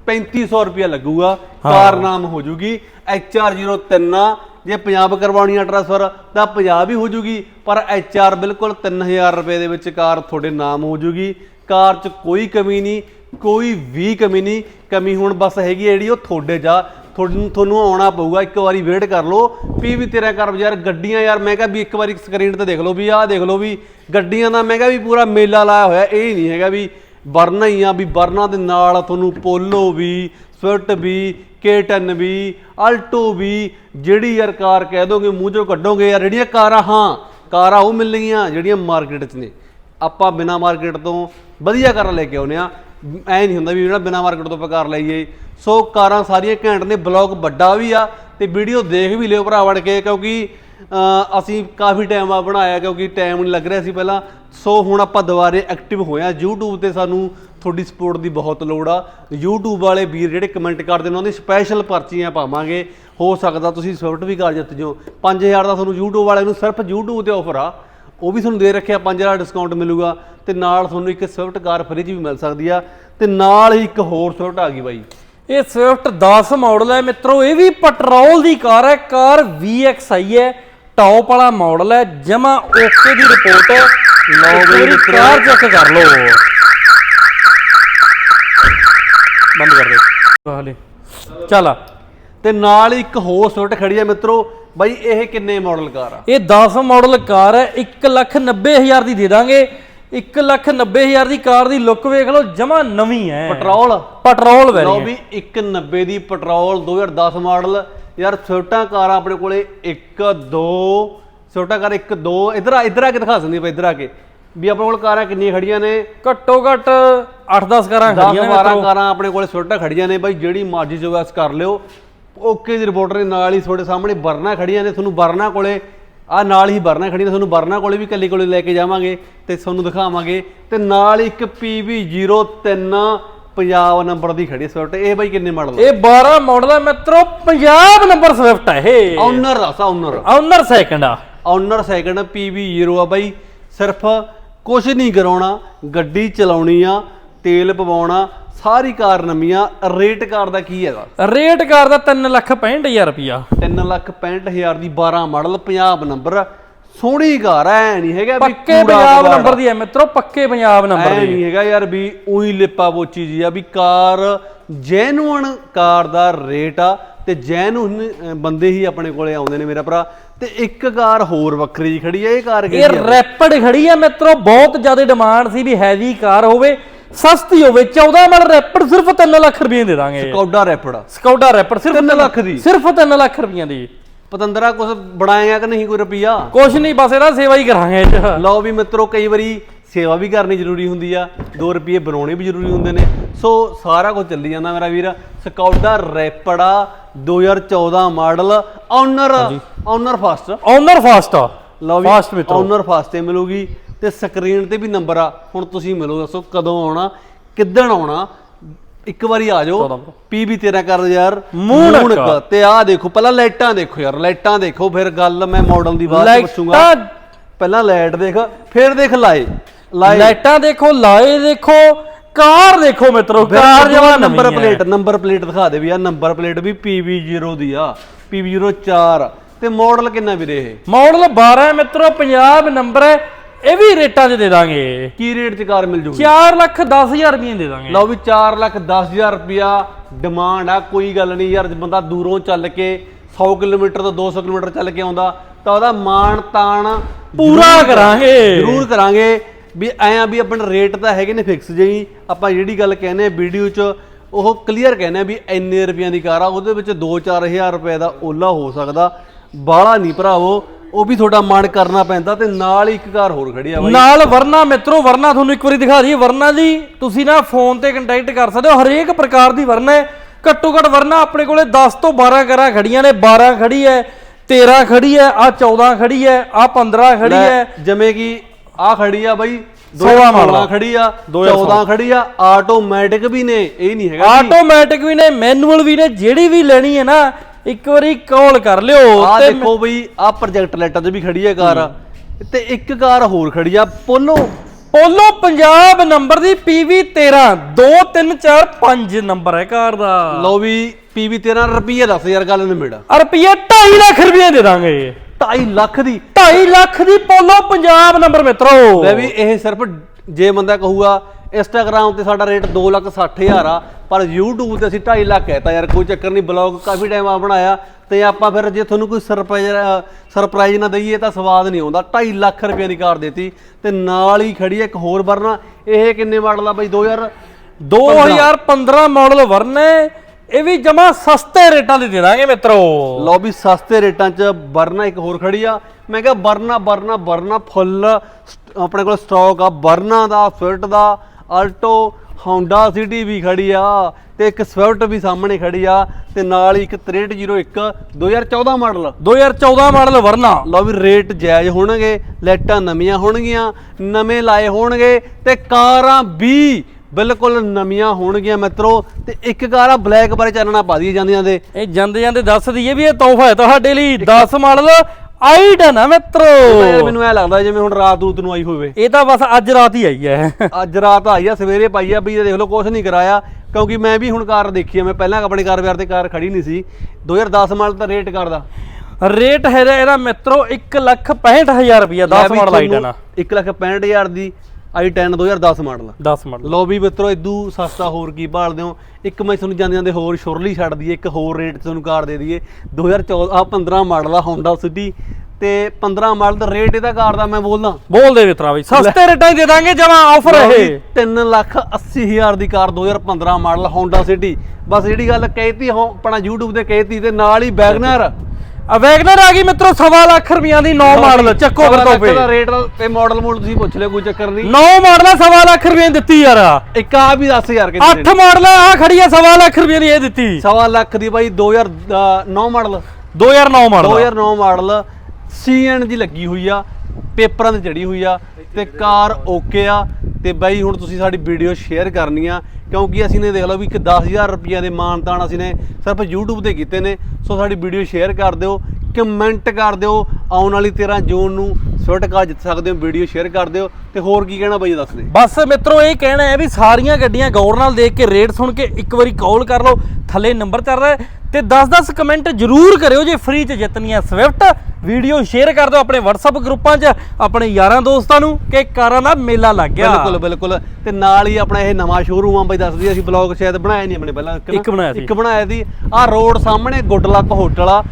3500 ਰੁਪਇਆ ਲੱਗੂਗਾ ਕਾਰ ਨਾਮ ਹੋ ਜੂਗੀ HR03 ਜੇ ਪੰਜਾਬ ਕਰਵਾਉਣੀ ਆ ਟ੍ਰਾਂਸਫਰ ਤਾਂ ਪੰਜਾਬ ਹੀ ਹੋ ਜੂਗੀ ਪਰ HR ਬਿਲਕੁਲ 3000 ਰੁਪਏ ਦੇ ਵਿੱਚ ਕਾਰ ਤੁਹਾਡੇ ਨਾਮ ਹੋ ਜੂਗੀ। ਕਾਰ 'ਚ ਕੋਈ ਕਮੀ ਨਹੀਂ ਕੋਈ ਵੀ ਕਮੀ ਨਹੀਂ ਕਮੀ ਹੁਣ ਬਸ ਹੈਗੀ ਜਿਹੜੀ ਉਹ ਤੁਹਾਡੇ ਜਾ ਤੁਹਾਨੂੰ ਤੁਹਾਨੂੰ ਆਉਣਾ ਪਊਗਾ ਇੱਕ ਵਾਰੀ ਵੇਟ ਕਰ ਲਓ। ਵੀ ਵੀ ਤੇਰਾ ਕਰ ਯਾਰ ਗੱਡੀਆਂ ਯਾਰ ਮੈਂ ਕਿਹਾ ਵੀ ਇੱਕ ਵਾਰੀ ਸਕਰੀਨ ਤੇ ਦੇਖ ਲਓ ਵੀ ਆਹ ਦੇਖ ਲਓ ਵੀ ਗੱਡੀਆਂ ਦਾ ਮੈਂ ਕਿਹਾ ਵੀ ਪੂਰਾ ਮੇਲਾ ਲਾਇਆ ਹੋਇਆ ਇਹ ਨਹੀਂ ਹੈਗਾ ਵੀ ਵਰਨਾ ਹੀ ਆ ਵੀ ਵਰਨਾ ਦੇ ਨਾਲ ਤੁਹਾਨੂੰ ਪੋਲੋ ਵੀ, ਸਵਿਫਟ ਵੀ K10 ਵੀ ਆਲਟੋ ਵੀ, ਜਿਹੜੀ ਯਾਰ ਕਾਰ ਕਹਿ ਦੋਗੇ ਮੂੰਹ ਚੋਂ ਕੱਢੋਗੇ, ਯਾਰ ਜਿਹੜੀਆਂ ਕਾਰਾਂ, ਹਾਂ, ਕਾਰਾਂ ਉਹ ਮਿਲਣਗੀਆਂ ਜਿਹੜੀਆਂ ਮਾਰਕੀਟ 'ਚ ਨੇ। ਆਪਾਂ ਬਿਨਾ ਮਾਰਕੀਟ ਤੋਂ ਵਧੀਆ ਕਾਰਾਂ ਲੈ ਕੇ ਆਉਨੇ ਆ ਐ ਨਹੀਂ ਹੁੰਦਾ ਵੀ ਜਿਹੜਾ ਬਿਨਾ ਮਾਰਕੀਟ ਤੋਂ ਆਪਾਂ ਕਾਰ ਲਈਏ। ਸੋ ਕਾਰਾਂ ਸਾਰੀਆਂ ਘੈਂਟ ਨੇ ਬਲੌਗ ਵੱਡਾ ਵੀ ਆ ਤੇ ਵੀਡੀਓ ਦੇਖ ਵੀ ਲਿਓ ਭਰਾ ਵੜ ਕੇ ਕਿਉਂਕਿ ਅਸੀਂ ਕਾਫੀ ਟਾਈਮ ਆ ਬਣਾਇਆ ਕਿਉਂਕਿ ਟਾਈਮ ਨਹੀਂ ਲੱਗ ਰਿਹਾ ਸੀ ਪਹਿਲਾਂ। ਸੋ ਹੁਣ ਆਪਾਂ ਦੁਬਾਰੇ ਐਕਟਿਵ ਹੋਇਆ YouTube ਤੇ ਸਾਨੂੰ ਤੁਹਾਡੀ ਸਪੋਰਟ ਦੀ ਬਹੁਤ ਲੋੜ ਆ। YouTube ਵਾਲੇ ਵੀਰ ਜਿਹੜੇ ਕਮੈਂਟ ਕਰਦੇ ਨੇ, ਉਹਨਾਂ ਦੀ ਸਪੈਸ਼ਲ ਪਰਚੀਆਂ ਪਾਵਾਂਗੇ। ਹੋ ਸਕਦਾ ਤੁਸੀਂ ਸਵਿਫਟ ਵੀ ਕਾਰ ਜਿੱਤ ਜਾਓ। 5000 ਦਾ ਤੁਹਾਨੂੰ YouTube ਵਾਲਿਆਂ ਨੂੰ ਸਿਰਫ YouTube ਤੇ ਆਫਰ ਆ। ਉਹ ਵੀ ਤੁਹਾਨੂੰ ਦੇ ਰੱਖਿਆ 5000 ਡਿਸਕਾਊਂਟ ਮਿਲੂਗਾ। ਤੇ ਨਾਲ ਤੁਹਾਨੂੰ ਇੱਕ ਸਵਿਫਟ ਕਾਰ ਫ੍ਰੀ 'ਚ ਵੀ ਮਿਲ ਸਕਦੀ ਆ। ਤੇ ਨਾਲ ਹੀ ਇੱਕ ਹੋਰ ਸਵਿਫਟ ਆ ਗਈ ਬਾਈ। ਇਹ ਸਵਿਫਟ 10 ਮਾਡਲ ਹੈ ਮਿੱਤਰੋ, ਇਹ ਵੀ ਪੈਟਰੋਲ ਦੀ ਕਾਰ ਹੈ ਕਾਰ VXI ਹੈ। ਟੌਪ ਵਾਲਾ ਮਾਡਲ ਹੈ ਜਮਾ ਓਕੇ ਦੀ ਰਿਪੋਰਟ ਹੈ। ਲਓ ਬਈ ਮਿੱਤਰੋ। ਚੈੱਕ ਕਰ ਲਓ। ਬੰਦ ਕਰ ਦੇ। ਹਾਲੇ ਚੱਲ। ਤੇ ਨਾਲ ਹੀ ਇੱਕ ਹੋਰ ਸਵਿਫਟ ਖੜੀ ਆ ਮਿੱਤਰੋ। ਬਾਈ ਇਹ ਕਿੰਨੇ ਮਾਡਲ ਕਾਰ ਆ? ਇਹ 10 ਮਾਡਲ ਕਾਰ ਹੈ। 190000 ਦੀ ਦੇ ਦਾਂਗੇ। 190000 ਦੀ ਕਾਰ ਦੀ ਲੁੱਕ ਵੇਖ ਲਓ ਜਮਾ ਨਵੀਂ ਹੈ। ਪੈਟਰੋਲ। ਪੈਟਰੋਲ ਲਓ ਵੈਰੀ ਵੀ 190 ਦੀ ਪੈਟਰੋਲ 2010 ਮਾਡਲ। ਯਾਰ ਸਵਿਫਟਾਂ ਕਾਰਾਂ ਆਪਣੇ ਕੋਲੇ 1 2 ਸਵਿਫਟਾਂ ਕਾਰ 1 2 ਇਧਰ ਆ ਇਧਰ ਆ ਕੇ ਦਿਖਾ ਦਿੰਦੀ ਬਈ ਇਧਰ ਆ ਕੇ। ਵੀ ਆਪਣੇ ਕੋਲ ਕਾਰਾਂ ਕਿੰਨੀਆਂ ਖੜੀਆਂ ਨੇ? ਘੱਟੋ ਘੱਟ 8-10 ਕਾਰਾਂ 10 ਖੜੀਆਂ 12 ਮਿੱਤਰੋ। ਕਾਰਾਂ ਆਪਣੇ ਕੋਲੇ ਸਵਿਫਟਾਂ ਖੜੀਆਂ ਨੇ ਬਾਈ ਜਿਹੜੀ ਮਰਜ਼ੀ ਚੋਇਸ ਕਰ ਲਿਓ। ਓਕੇ ਦੀ ਰਿਪੋਰਟਰ ਦੇ ਨਾਲ ਹੀ ਤੁਹਾਡੇ ਸਾਹਮਣੇ ਬਰਨਾ ਖੜੀਆਂ ਨੇ ਤੁਹਾਨੂੰ ਬਰਨਾ ਕੋਲੇ ਆ ਨਾਲ ਹੀ ਬਰਨਾ ਖੜੀਆਂ ਨੇ ਤੁਹਾਨੂੰ ਬਰਨਾ ਕੋਲੇ ਵੀ ਕੱਲੀ ਕੋਲੇ ਲੈ ਕੇ ਜਾਵਾਂਗੇ ਤੇ ਤੁਹਾਨੂੰ ਦਿਖਾਵਾਂਗੇ। ਤੇ ਨਾਲ ਇੱਕ PV03 ਪੰਜਾਬ ਨੰਬਰ ਦੀ ਖੜੀ ਸਵਿਫਟ ਇਹ ਬਾਈ ਕਿੰਨੇ ਮਾਡਲ ਇਹ 12 ਮਾਡਲ ਹੈ ਮਿੱਤਰੋ ਪੰਜਾਬ ਨੰਬਰ ਸਵਿਫਟ ਹੈ ਇਹ। ਆਨਰ ਦੱਸ ਆਨਰ ਆਨਰ ਸੈਕਿੰਡ ਆ। ਆਨਰ ਸੈਕਿੰਡ PV0 ਆ ਬਾਈ। ਸਿਰਫ ਕੁਝ ਨਹੀਂ ਕਰਾਉਣਾ ਗੱਡੀ ਚਲਾਉਣੀ ਆ ਤੇਲ ਪਵਾਉਣਾ ਸਾਰੀ ਕਾਰ ਨਵੀਆਂ ਰੇਟ ਕਾਰ ਦਾ ਕੀ ਹੈਗਾ? ਰੇਟ ਕਾਰ ਦਾ 365000 ਰੁਪਿਆ 3 ਲੱਖ 65000 ਦੀ 12 ਮਾਡਲ ਪੰਜਾਬ ਨੰਬਰ। ਸੋਹਣੀ ਕਾਰ ਐ ਨਹੀਂ ਹੈਗਾ ਵੀ ਪੱਕੇ ਕੂੜਾ ਪੰਜਾਬ ਕਬਾੜ। ਨੰਬਰ ਦੀ ਹੈ ਮਿੱਤਰੋ ਪੱਕੇ ਪੰਜਾਬ ਨੰਬਰ ਐ ਦੀ ਨਹੀਂ ਹੈਗਾ ਯਾਰ ਵੀ ਉਹੀ ਲਿਪਾ ਪੋਚੀ ਜੀ ਆ ਵੀ ਕਾਰ ਜੈਨੂਅਨ ਕਾਰ ਦਾ ਰੇਟ ਆ ਤੇ ਜੈਨੂਅਨ ਬੰਦੇ ਹੀ ਆਪਣੇ ਕੋਲੇ ਆਉਂਦੇ ਨੇ ਮੇਰਾ ਭਰਾ। ਤੇ ਇੱਕ ਕਾਰ ਹੋਰ ਵੱਖਰੀ ਜੀ ਖੜੀ ਆ ਇਹ ਕਾਰ ਇਹ ਕਿਹੜੀ ਆ ਰੈਪਿਡ ਖੜੀ ਹੈ ਮਿੱਤਰੋ ਬਹੁਤ ਜ਼ਿਆਦਾ ਡਿਮਾਂਡ ਸੀ ਵੀ ਹੈਵੀ ਕਾਰ ਹੋਵੇ ਸਸਤੀ ਹੋਵੇ 14 ਮਾਡਲ ਰੈਪਿਡ ਸਿਰਫ 3 ਲੱਖ ਰੁਪਏ ਦੇ ਦਾਂਗੇ। ਕੌਡਾ ਰੈਪਿਡ ਸਕੌਡਾ ਰੈਪਿਡ ਸਿਰਫ 3 ਲੱਖ ਦੀ। ਸਿਰਫ 3 ਲੱਖ ਰੁਪਈਆਂ ਦੀ। ਪਤੰਦਰਾ ਕੁਝ ਬਣਾਏਗਾ ਕਿ ਨਹੀਂ ਕੋਈ ਰੁਪਈਆ? ਕੁਛ ਨਹੀਂ ਬਸ ਇਹਦਾ ਸੇਵਾ ਹੀ ਕਰਾਂਗੇ 'ਚ। ਲਓ ਵੀ ਮਿੱਤਰੋ ਕਈ ਵਾਰੀ ਸੇਵਾ ਵੀ ਕਰਨੀ ਜ਼ਰੂਰੀ ਹੁੰਦੀ ਆ। 2 ਰੁਪਏ ਬਣਾਉਣੇ ਵੀ ਜ਼ਰੂਰੀ ਹੁੰਦੇ ਨੇ। ਸੋ ਸਾਰਾ ਕੁਝ ਚੱਲੀ ਜਾਂਦਾ ਮੇਰਾ ਵੀਰ। Skoda Rapid 2014 model owner owner first. Owner first ਆ। ਲਓ ਵੀ ਫਾਸਟ ਮਿੱਤਰੋ। ਆਨਰ ਫਾਸਟ ਤੇ ਮਿਲੂਗੀ ਤੇ ਸਕਰੀਨ ਤੇ ਵੀ ਨੰਬਰ ਆ। ਹੁਣ ਤੁਸੀਂ ਮਿਲੋ ਦੱਸੋ ਕਦੋਂ ਆਉਣਾ ਕਿੱਦਣ ਆਉਣਾ ਇੱਕ ਵਾਰੀ ਆ ਜਾਓ। ਪੀਬੀ ਤੇਰਾ ਕਰ ਯਾਰ। ਨੱਕਾ। ਤੇ ਆਹ ਦੇਖੋ ਪਹਿਲਾਂ ਲਾਈਟਾਂ ਦੇਖੋ ਯਾਰ ਲਾਈਟਾਂ ਦੇਖੋ ਫਿਰ ਗੱਲ ਮੈਂ ਮਾਡਲ ਦੀ ਚ ਪੁੱਛੂੰਗਾ। ਪਹਿਲਾਂ ਲਾਈਟ ਦੇਖ ਫਿਰ ਦੇਖ ਲਾਏ। ਲਾਈਟਾਂ ਦੇਖੋ ਲਾਏ ਦੇਖੋ ਕਾਰ ਦੇਖੋ ਮਿੱਤਰੋ ਕਾਰ ਜਮਾ ਨੰਬਰ ਪਲੇਟ ਨੰਬਰ ਪਲੇਟ ਦਿਖਾ ਦੇ ਵੀ ਆ ਨੰਬਰ ਪਲੇਟ ਵੀ PV0 ਦੀ ਆ PV04 ਤੇ ਮਾਡਲ ਕਿੰਨਾ ਵੀਰੇ ਇਹ? ਮਾਡਲ 12 ਹੈ ਮਿੱਤਰੋ ਪੰਜਾਬ ਨੰਬਰ ਹੈ। ਇਹ ਵੀ ਰੇਟਾਂ 'ਚ ਦੇ ਦਾਂਗੇ। ਕੀ ਰੇਟ 'ਚ ਕਾਰ ਮਿਲ ਜੂਗੀ? 4 ਲੱਖ 10000 ਰੁਪਏ ਦੇ ਦਾਂਗੇ। ਲਓ ਵੀ 4 ਲੱਖ 10000 ਰੁਪਿਆ ਡਿਮਾਂਡ ਆ ਕੋਈ ਗੱਲ ਨਹੀਂ ਯਾਰ ਬੰਦਾ ਦੂਰੋਂ ਚੱਲ ਕੇ 100 ਕਿਲੋਮੀਟਰ ਤੋਂ 200 ਕਿਲੋਮੀਟਰ ਚੱਲ ਕੇ ਆਉਂਦਾ ਤਾਂ ਉਹਦਾ ਮਾਣ ਤਾਣ ਪੂਰਾ ਕਰਾਂਗੇ। ਜ਼ਰੂਰ ਕਰਾਂਗੇ ਵੀ ਐ ਆ ਵੀ ਆਪਣਾ ਰੇਟ ਤਾਂ ਹੈਗੇ ਨੇ ਫਿਕਸ ਜਿਹੀ ਆਪਾਂ ਜਿਹੜੀ ਗੱਲ ਕਹਿੰਦੇ ਆ ਵੀਡੀਓ 'ਚ ਉਹ ਕਲੀਅਰ ਕਹਿੰਦੇ ਆ ਵੀ ਇੰਨੇ ਰੁਪਈਆਂ ਦੀ ਕਾਰ ਆ ਉਹਦੇ ਵਿੱਚ 2-4000 ਰੁਪਏ ਦਾ ਓਲਾ ਹੋ ਸਕਦਾ। ਬਾਹਲਾ ਨਹੀਂ ਭਰਾਵੋ ਉਹ ਵੀ ਤੁਹਾਡਾ ਮਨ ਕਰਨਾ ਪੈਂਦਾ ਤੇ ਨਾਲ ਹੀ ਇੱਕ ਕਾਰ ਹੋਰ ਖੜੀ ਆ ਬਾਈ। ਨਾਲ ਵਰਨਾ ਮਿੱਤਰੋ ਵਰਨਾ ਤੁਹਾਨੂੰ ਇੱਕ ਵਾਰੀ ਦਿਖਾ ਦਈਏ। ਵਰਨਾ ਦੀ ਤੁਸੀਂ ਨਾ ਫੋਨ ਤੇ ਕੰਟੈਕਟ ਕਰ ਸਕਦੇ ਹੋ। ਹਰੇਕ ਪ੍ਰਕਾਰ ਦੀ ਵਰਨਾ ਹੈ। ਘੱਟੋ ਘੱਟ ਵਰਨਾ ਆਪਣੇ ਕੋਲੇ 10 ਤੋਂ 12 ਕਰਾਂ ਖੜੀਆਂ ਨੇ। 12 ਖੜੀ ਹੈ 13 ਖੜੀ ਹੈ ਆ 14 ਖੜੀ ਹੈ ਆ 15 ਖੜੀ ਹੈ। ਜਿਵੇਂ ਕਿ ਆ ਖੜੀ ਆ ਬਾਈ ਸੋਲਾਂ ਮਾਡਲ ਆ। 16 ਖੜੀ ਆ ਦੋ ਹਜ਼ਾਰ 14 ਖੜੀ ਆ ਆਟੋਮੈਟਿਕ ਵੀ ਨੇ ਇਹ ਨਹੀਂ ਹੈਗਾ ਆਟੋਮੈਟਿਕ ਵੀ ਨੇ ਮੈਨੂਅਲ ਵੀ ਨੇ ਜਿਹੜੀ ਵੀ ਲੈਣੀ ਹੈ ਨਾ ਇੱਕ ਵਾਰੀ ਕਾਲ ਕਰ ਲਿਓ ਆ ਤੇ ਦੇਖੋ ਬਈ ਆ ਪ੍ਰੋਜੈਕਟ ਲੈਟਰ 'ਚ ਵੀ ਖੜੀ ਹੈ ਕਾਰ। ਤੇ ਇੱਕ ਕਾਰ ਹੋਰ ਖੜੀ ਆ ਪੋਲੋ। ਪੋਲੋ ਪੰਜਾਬ ਨੰਬਰ ਦੀ PV 13 2345 ਨੰਬਰ ਹੈ ਕਾਰ ਦਾ। ਲਓ ਵੀ ਪੀਵੀ 13 ਰੁਪਏ ਦੱਸ ਯਾਰ ਗੱਲ ਨਿਮੇੜਾ ਰੁਪਏ 2.5 ਲੱਖ ਰੁਪਏ ਦੇ ਦਾਂਗੇ। 2.5 ਲੱਖ ਦੀ। 2.5 ਲੱਖ ਦੀ ਪੋਲੋ ਪੰਜਾਬ ਨੰਬਰ ਮਿੱਤਰੋ। ਲੈ ਵੀ ਇਹ ਸਿਰਫ ਜੇ ਬੰਦਾ ਕਹੂਗਾ ਇੰਸਟਾਗ੍ਰam ਤੇ ਸਾਡਾ ਰੇਟ 260000 ਆ ਪਰ YouTube ਤੇ ਅਸੀਂ 2.5 ਲੱਖ ਕਹਿਤਾ ਯਾਰ ਕੋਈ ਚੱਕਰ ਨਹੀਂ ਬਲੌਗ ਕਾਫੀ ਟਾਈਮ ਆ ਬਣਾਇਆ ਤੇ ਆਪਾਂ ਫਿਰ ਜੇ ਤੁਹਾਨੂੰ ਕੋਈ ਸਰਪ੍ਰਾਈਜ਼ ਸਰਪ੍ਰਾਈਜ਼ ਨਾ ਦਈਏ ਤਾਂ ਸਵਾਦ ਨਹੀਂ ਆਉਂਦਾ। 2.5 ਲੱਖ ਰੁਪਏ ਦੀ ਕਾਰ ਦੇਤੀ ਤੇ ਨਾਲ ਹੀ ਖੜੀ ਇੱਕ ਹੋਰ ਵਰਨਾ। ਇਹ ਕਿੰਨੇ ਮਾਡਲ ਆ ਬਾਈ? 2000 2015 ਮਾਡਲ ਵਰਨੇ ਇਹ ਵੀ ਜਮਾ ਸਸਤੇ ਰੇਟਾਂ ਦੇ ਦੇ ਦਾਂਗੇ ਮਿੱਤਰੋ। ਲਓ ਵੀ ਸਸਤੇ ਰੇਟਾਂ 'ਚ ਵਰਨਾ ਇੱਕ ਹੋਰ ਖੜੀ ਆ। ਮੈਂ ਕਿਹਾ ਵਰਨਾ ਵਰਨਾ ਵਰਨਾ ਫੁੱਲ ਆਪਣੇ ਕੋਲ ਸਟਾਕ ਆ। ਵਰਨਾ ਦਾ ਫਿਟ ਦਾ ਆਲਟੋ ਹੋਂਡਾ ਸਿਟੀ ਵੀ ਖੜੀ ਆ ਤੇ ਇੱਕ ਸਵਿਫਟ ਵੀ ਸਾਹਮਣੇ ਖੜੀ ਆ ਤੇ ਨਾਲ ਹੀ ਇੱਕ 6301 2014 ਮਾਡਲ। 2014 ਮਾਡਲ ਵਰਨਾ। ਲਓ ਵੀ ਰੇਟ ਜਾਇਜ਼ ਹੋਣਗੇ ਲਾਈਟਾਂ ਨਵੀਆਂ ਹੋਣਗੀਆਂ ਨਵੇਂ ਲਾਏ ਹੋਣਗੇ ਤੇ ਕਾਰਾਂ ਵੀ ਬਿਲਕੁਲ ਨਵੀਆਂ ਹੋਣਗੀਆਂ ਮਿੱਤਰੋ ਤੇ ਇੱਕ ਕਾਰ ਆ ਬਲੈਕ ਬਾਰੇ ਚਾਨਣਾ ਪਾ ਦਈਏ ਜਾਂਦੀਆਂ ਦੇ। ਇਹ ਜਾਂਦੇ ਜਾਂਦੇ ਦੱਸ ਦਈਏ ਵੀ ਇਹ ਤੋਹਫਾ ਹੈ ਤੁਹਾਡੇ ਲਈ। 10 ਮਾਡਲ ਆਈਡਨ ਆ ਮਿੱਤਰੋ। ਤਾਂ ਮੈਨੂੰ ਐ ਲੱਗਦਾ ਜਿਵੇਂ ਹੁਣ ਰਾਤ ਦੂਤ ਨੂੰ ਆਈ ਹੋਵੇ। ਇਹ ਤਾਂ ਬਸ ਅੱਜ ਰਾਤ ਹੀ ਆਈ ਹੈ। ਅੱਜ ਰਾਤ ਆਈ ਆ ਸਵੇਰੇ ਪਾਈ ਆ ਵੀ ਇਹ ਦੇਖ ਲਓ ਕੁਛ ਨਹੀਂ ਕਰਾਇਆ। ਕਿਉਂਕਿ ਮੈਂ ਵੀ ਹੁਣ ਕਾਰ ਦੇਖੀ ਆ ਮੈਂ ਪਹਿਲਾਂ ਆਪਣੇ ਕਾਰ ਵਿਆਰ ਤੇ ਕਾਰ ਖੜੀ ਨਹੀਂ ਸੀ। 2010 ਮਾਡਲ ਦਾ ਰੇਟ ਕਰਦਾ ਰੇਟ ਹੈਗਾ ਇਹਦਾ ਮਿੱਤਰੋ 165000 ਰੁਪਇਆ 10 ਮਾਡਲ ਆਈਡਨ ਆ 165000 ਦੀ i10 2010 ਮਾਡਲ 10 ਮਾਡਲ। ਲੋ ਵੀ ਮਿੱਤਰੋ ਇਦੂ ਸਸਤਾ ਹੋਰ ਕੀ ਭਾਲਦੇ ਹੋ? ਇੱਕ ਮੈਂ ਤੁਹਾਨੂੰ ਜਾਂਦੇ ਜਾਂਦੇ ਹੋਰ ਸ਼ੁਰਲੀ ਛੱਡ ਦਈਏ ਇੱਕ ਹੋਰ ਰੇਟ ਤੁਹਾਨੂੰ ਕਾਰ ਦੇ ਦਈਏ। 2014 ਆ 15 ਮਾਡਲ ਆ Honda City ਤੇ 15 ਮਾਡਲ ਦਾ ਰੇਟ ਇਹਦਾ ਕਾਰ ਦਾ ਮੈਂ ਬੋਲਦਾ। ਬੋਲ ਦੇ ਮਿੱਤਰਾ ਬਈ ਸਸਤੇ ਰੇਟਾਂ ਹੀ ਦੇ ਦਾਂਗੇ ਜਮਾ ਆਫਰ ਇਹ। 3 ਲੱਖ 80 ਹਜ਼ਾਰ ਦੀ ਕਾਰ 2015 ਮਾਡਲ Honda City ਬਸ ਜਿਹੜੀ ਗੱਲ ਕਹਿਤੀ ਹੋ ਆਪਣਾ YouTube ਤੇ ਕਹਿਤੀ ਤੇ ਨਾਲ ਹੀ ਵੈਗਨਰ ਆ ਵੈਗਨਰ ਆ ਗਈ ਮਿੱਤਰੋ ਸਵਾ ਲੱਖ ਰੁਪਈਆਂ ਦੀ 9 ਮਾਡਲ ਚੱਕੋ ਫਿਰ ਤੋਹਫੇ ਦਾ ਰੇਟ ਤੇ ਮਾਡਲ ਮੂਡ ਤੁਸੀਂ ਪੁੱਛ ਲਿਓ ਕੋਈ ਚੱਕਰ ਨਹੀਂ। 9 ਮਾਡਲ ਆ ਸਵਾ ਲੱਖ ਰੁਪਏ ਦੀ ਦਿੱਤੀ ਯਾਰ। ਇੱਕ ਆ ਵੀ 10000 ਕਿੰਨੇ 8 ਮਾਡਲ ਆ ਖੜੀ ਆ ਸਵਾ ਲੱਖ ਰੁਪਏ ਦੀ ਇਹ ਦਿੱਤੀ। ਸਵਾ ਲੱਖ ਦੀ ਬਾਈ 2009 ਮਾਡਲ 2009 ਮਾਡਲ 2009 ਮਾਡਲ ਸੀਐਨਜੀ ਲੱਗੀ ਹੋਈ ਆ। ਪੇਪਰਾਂ ਤੇ ਚੜੀ ਹੋਈ ਆ ਤੇ ਕਾਰ ਓਕੇ ਆ ਤੇ ਬਾਈ ਹੁਣ ਤੁਸੀਂ ਸਾਡੀ ਵੀਡੀਓ ਸ਼ੇਅਰ ਕਰਨੀ ਆ, ਕਿਉਂਕਿ ਅਸੀਂ ਨੇ ਦੇਖ ਲਓ ਵੀ ਇੱਕ 10000 ਰੁਪਈਆ ਦੇ ਮਾਨਤਾਨ ਅਸੀਂ ਨੇ ਸਿਰਫ YouTube ਤੇ ਕੀਤੇ ਨੇ। ਸੋ ਸਾਡੀ ਵੀਡੀਓ ਸ਼ੇਅਰ ਕਰ ਦਿਓ, ਕਮੈਂਟ ਕਰ ਦਿਓ, ਆਉਣ ਵਾਲੀ 13 ਜੂਨ ਨੂੰ ਸਵਿਫਟ ਕਾਰ ਜਿੱਤ ਸਕਦੇ ਹੋ ਵੀਡੀਓ ਸ਼ੇਅਰ ਕਰ ਦਿਓ ਤੇ ਹੋਰ ਕੀ ਕਹਿਣਾ ਬਾਈ ਦੱਸ ਦੇ ਬਸ ਮਿੱਤਰੋ ਇਹ ਕਹਿਣਾ ਹੈ ਵੀ ਸਾਰੀਆਂ ਗੱਡੀਆਂ ਗੌਰ ਨਾਲ ਦੇਖ ਕੇ ਰੇਟ ਸੁਣ ਕੇ ਇੱਕ ਵਾਰੀ ਕਾਲ ਕਰ ਲਓ ਥੱਲੇ ਨੰਬਰ ਚੱਲ ਰਿਹਾ ਤੇ 10-10 ਕਮੈਂਟ ਜ਼ਰੂਰ ਕਰਿਓ ਜੇ ਫ੍ਰੀ ਚ ਜਿੱਤਣੀ ਹੈ ਸਵਿਫਟ ਵੀਡੀਓ ਸ਼ੇਅਰ ਕਰ ਦਿਓ ਆਪਣੇ WhatsApp ਗਰੁੱਪਾਂ 'ਚ ਆਪਣੇ ਯਾਰਾਂ ਦੋਸਤਾਂ ਨੂੰ ਕਿ ਕਾਰਾਂ ਦਾ ਮੇਲਾ ਲੱਗ ਗਿਆ ਬਿਲਕੁਲ ਬਿਲਕੁਲ ਤੇ ਨਾਲ ਹੀ ਆਪਣਾ ਇਹ ਨਵਾਂ ਸ਼ੋਰੂਮ ਆ ਬਾਈ ਦੱਸਦੀ ਅਸੀਂ ਬਲੌਗ ਸ਼ਾਇਦ ਬਣਾਇਆ ਨਹੀਂ ਆਪਣੇ ਪਹਿਲਾਂ? ਇੱਕ ਬਣਾਇਆ ਸੀ। ਇੱਕ ਬਣਾਇਆ ਸੀ ਆ ਰੋਡ ਸਾਹਮਣੇ ਗੁੱਡ ਲੱਕ ਹੋਟਲ ਆ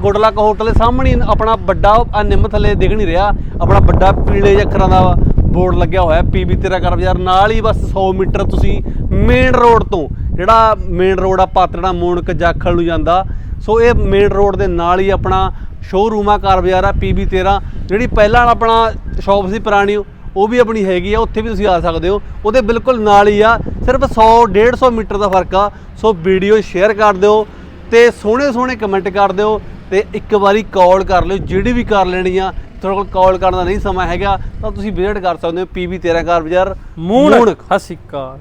ਗੁੱਡ ਲੱਕ ਹੋਟਲ ਦੇ ਸਾਹਮਣੇ ਹੀ ਆਪਣਾ ਵੱਡਾ ਆ ਨਿੰਮ ਥੱਲੇ ਦਿਖ ਨਹੀਂ ਰਿਹਾ। ਆਪਣਾ ਵੱਡਾ ਪੀਲੇ ਜਿਹੇ ਅੱਖਰਾਂ ਦਾ ਬੋਰਡ ਲੱਗਿਆ ਹੋਇਆ ਪੀਬੀ ਤੇਰਾ ਕਰ ਬਾਜ਼ਾਰ। ਨਾਲ ਹੀ ਬਸ 100 ਮੀਟਰ ਤੁਸੀਂ ਮੇਨ ਰੋਡ ਤੋਂ, ਜਿਹੜਾ ਮੇਨ ਰੋਡ ਆ ਪਾਤੜਾ ਮੋਣਕ ਜਾਖਲ ਨੂੰ ਜਾਂਦਾ। ਸੋ ਇਹ ਮੇਨ ਰੋਡ ਦੇ ਨਾਲ ਹੀ ਆਪਣਾ ਸ਼ੋਅਰੂਮ ਆ ਕਾਰ ਬਾਜ਼ਾਰ ਆ ਪੀਬੀ 13 ਜਿਹੜੀ ਪਹਿਲਾਂ ਆਪਣਾ ਸ਼ਾਪ ਸੀ ਪੁਰਾਣੀ, ਉਹ ਵੀ ਆਪਣੀ ਹੈਗੀ ਆ, ਉੱਥੇ ਵੀ ਤੁਸੀਂ ਆ ਸਕਦੇ ਹੋ। ਉਹਦੇ ਬਿਲਕੁਲ ਨਾਲ ਹੀ ਆ, ਸਿਰਫ 100 150 ਮੀਟਰ ਦਾ ਫ਼ਰਕ ਆ। ਸੋ ਵੀਡੀਓ ਸ਼ੇਅਰ ਕਰ ਦਿਓ ਤੇ ਸੋਹਣੇ ਸੋਹਣੇ ਕਮੈਂਟ ਕਰ ਦਿਓ। ਤੇ ਇੱਕ ਵਾਰੀ ਕਾਲ ਕਰ ਲਿਓ ਜਿਹੜੀ ਵੀ ਕਰ ਲੈਣੀ ਆ ਤੁਹਾਡੇ ਕੋਲ ਕਾਲ ਕਰਨ ਦਾ ਨਹੀਂ ਸਮਾਂ ਹੈਗਾ ਤਾਂ ਤੁਸੀਂ ਵਿਜ਼ਿਟ ਕਰ ਸਕਦੇ ਹੋ ਪੀਬੀ 13 ਕਾਰ ਬਾਜ਼ਾਰ ਮੂਣਕ ਹਸਿਕਾ